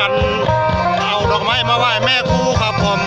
กันเอาดอกไม้มาไหว้แม่ครูครับผม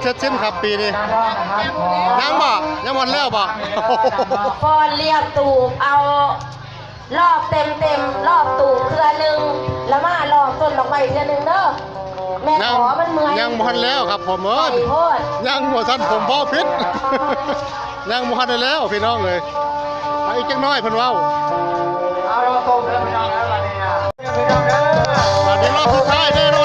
เช็ดชิมครับปีนี้ยังบ่ยังหมดแล้วบ่พอเรียบตูบเอา รอบเต็มเต็มรอบตูบเครือหนึ่งแล้วมารอบต้นดอกไม้เครือหนึ่งเด้อแม่ขอมันเมื่อยยังมันแล้วครับผมเอ้ยยังหมดสั้นผมพ่อพิษยังมันได้แล้วพี่น้องเลยอีกจังน้อยพันว้าเอาเราต้มแล้วพี่น้งแล้ววันนี่น้เด้อวรอบสุดท้ายแน่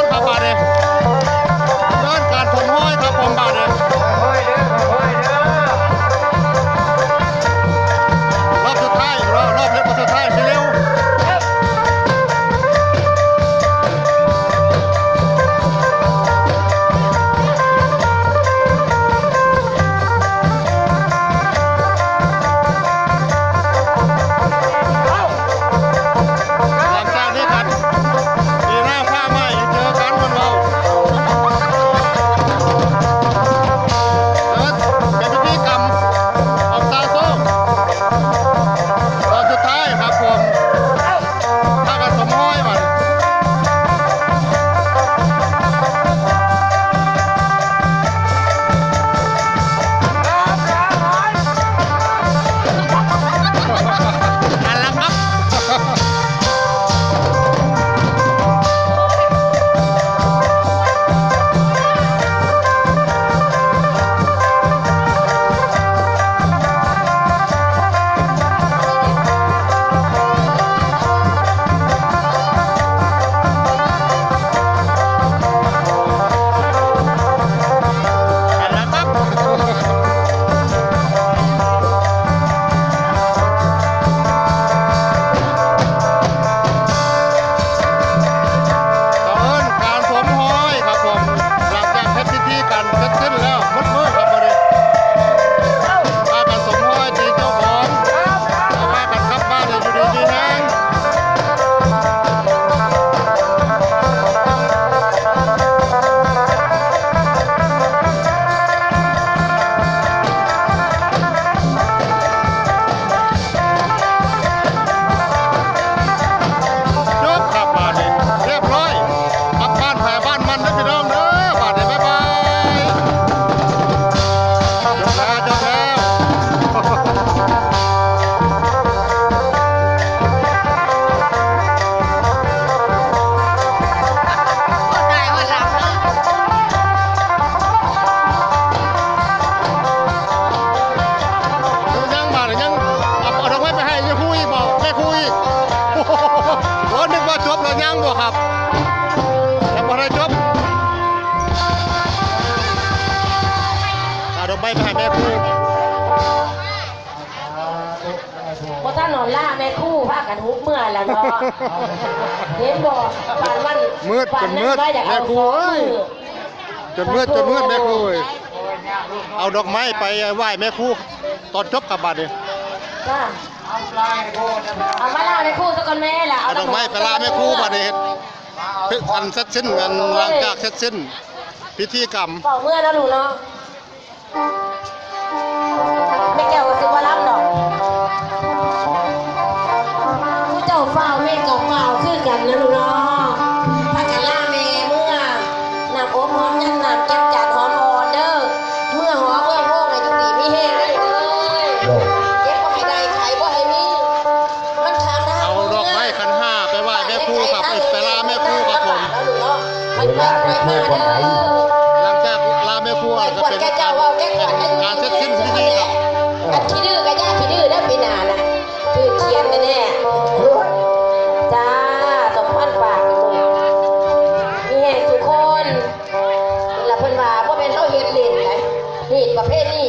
งบ่ครับยังบ่ได้จบเอาดอกไม้ไปให้แม่ครูพราะถ้านนอนล่าแม่คู่พากันฮุบเมื่อแล้วเนาะเห็นบอกฝันวันมืดจนมืดแม่คู่เอ้ยจนมืดจนมืดแม่คู่เอาดอกไม้ไปไหว้แม่คู่ตอนจบกับบ้านเนี่ย จ้าเอาปลายโคตรนะเอามาล่าแม่คู่ซะก่อนแม่ล่ะเอาดอกไม้ไปลาแม่ครูบัดนี่เฮ็ดมาเอาเฮ็ดอันเสร็จสิ้นกันหลังจากเสร็จสิ้น พิธีกรรมเป่าเมื่อนะลูกเนาะไม่แก้วก็สิว่ารับดอกผู้เจ้าเฝ้าแม่กับเฝ้าคือกันนะลูกเนาะ กับอิสลาแม่คู่ครับผมเวลาเมื่อนไหนลังจากลาแม่คู่จะเป็นการเารเช็ดสิ้นพิธีครับกันขี้ดื้อกันยากขี้ดื้อได้ปีนานะคือเทียนแน่จ้าสมพันปากมีแห่งทุกคนละเพิ่นว่าพ่อเป็นเท่าเฮ็ดเล่นไหนนี่ประเภทนี้